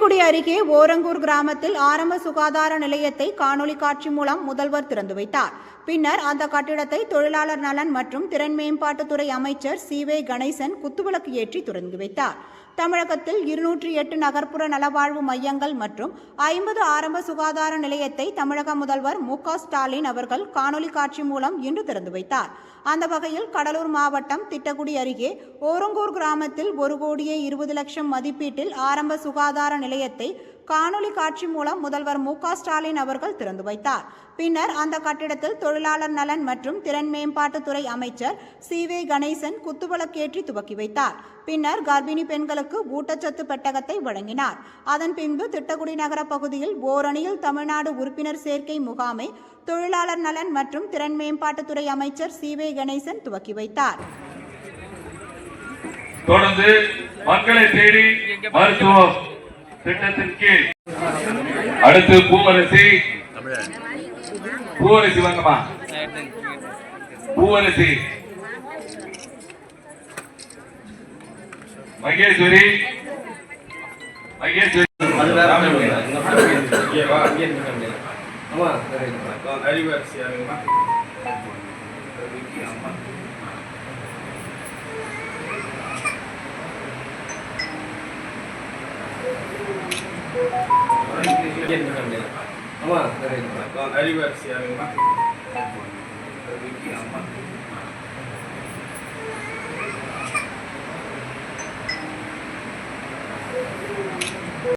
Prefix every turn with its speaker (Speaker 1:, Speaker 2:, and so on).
Speaker 1: அருகே ஓரங்கூர் கிராமத்தில் ஆரம்ப சுகாதார நிலையத்தை காணொலி காட்சி மூலம் முதல்வர் திறந்து வைத்தார். பின்னர் அந்த கட்டிடத்தை தொழிலாளர் நலன் மற்றும் திறன் மேம்பாட்டுத்துறை அமைச்சர் சி வே கணேசன் குத்துவிளக்கு ஏற்றி திறந்து வைத்தார். தமிழகத்தில் இருநூற்றி எட்டு நகர்ப்புற நலவாழ்வு மையங்கள் மற்றும் ஐம்பது ஆரம்ப சுகாதார நிலையத்தை தமிழக முதல்வர் மு ஸ்டாலின் அவர்கள் காணொலி காட்சி மூலம் இன்று திறந்து வைத்தார். அந்த வகையில் கடலூர் மாவட்டம் திட்டக்குடி அருகே ஓரங்கூர் கிராமத்தில் ஒரு கோடியே இருபது லட்சம் மதிப்பீட்டில் ஆரம்ப சுகாதார நிலையத்தை காணொலி காட்சி மூலம் முதல்வர் மு ஸ்டாலின் அவர்கள் திறந்து வைத்தார். பின்னர் அந்த கட்டிடத்தில் தொழிலாளர் நலன் மற்றும் திறன் மேம்பாட்டுத்துறை அமைச்சர் சி வே கணேசன் குத்துவிளக்கேற்றி துவக்கி வைத்தார். பின்னர் கர்ப்பிணி பெண்களுக்கு ஊட்டச்சத்து பெட்டகத்தை வழங்கினார். அதன் பின்பு திட்டக்குடி நகர பகுதியில் ஓரணியில் தமிழ்நாடு உறுப்பினர் சேர்க்கை முகாமை தொழிலாளர் நலன் மற்றும் திறன் மேம்பாட்டுத்துறை அமைச்சர் சி வே கணேசன் துவக்கி வைத்தார்.
Speaker 2: தொடர்ந்து மக்களை தேடி மருத்துவம் திட்டத்தின் கீழ். அடுத்து பூவரசி. பூவரசி வாங்கம்மா. பூவரசி. மகேஸ்வரி. மகேஸ்வரி. ஆமா இங்கே இருக்காங்க ஆமாம் நிறைய அறிவாரிசி ஆகுமா